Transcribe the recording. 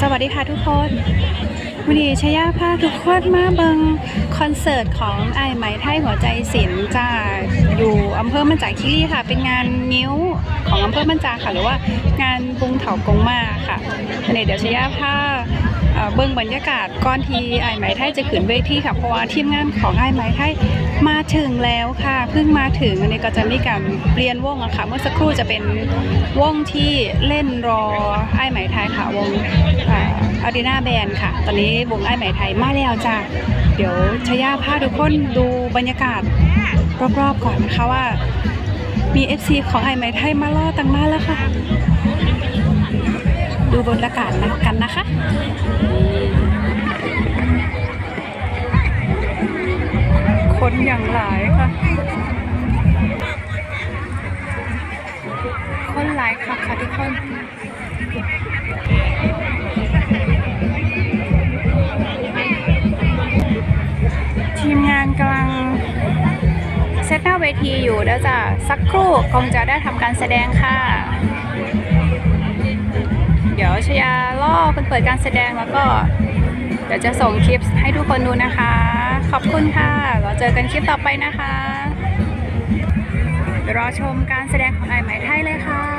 สวัสดีค่ะทุกคน วันนี้ชยาพาทุกคนมาเบิงคอนเสิร์ตของไอายไหมไทยหัวใจศิลป์จาอยู่อำเภอมันจากคีรีค่ะ เป็นงานนิ้วของอำเภอมันจาค่ะ หรือว่างานบุงเถากงมาค่ะวันนี้เดี๋ยวชยาพาเบิงบรรยากาศก่อนที่ไอายไหมไทยจะขึ้นเวทีค่ะเพราะว่าทีมงานของไอายไหมไทยมาถึงแล้วค่ะเพิ่งมาถึงอันนี้ก็จะมีการเปลี่ยนวงอะค่ะ เมื่อสักครู่จะเป็นวงที่เล่นรอไอายไหมไทยค่ะวงอารีนาแบนค่ะ ตอนนี้วงไอ้ไหมไทยมาแล้วจ้ะ เดี๋ยวชยาพาทุกคนดูบรรยากาศรอบๆก่อนนะคะว่า มี FC ของไอ้ไหมไทยมาล่อตังมาแล้วค่ะ ดูบรรยากาศนะกันนะคะคนอย่างหลายค่ะ คนหลายค่ะค่ะทุกคน ทีมงานกำลังเซตหน้าเวทีอยู่เดี๋ยวจะสักครู่คงจะได้ทำการแสดงค่ะ เดี๋ยวชยาล่อคนเปิดการแสดงแล้วก็ เดี๋ยวจะส่งคลิปให้ทุกคนดูนะคะ ขอบคุณค่ะเราเจอกันคลิปต่อไปนะคะเดี๋ยวรอชมการแสดงของไอไหมไทยเลยค่ะ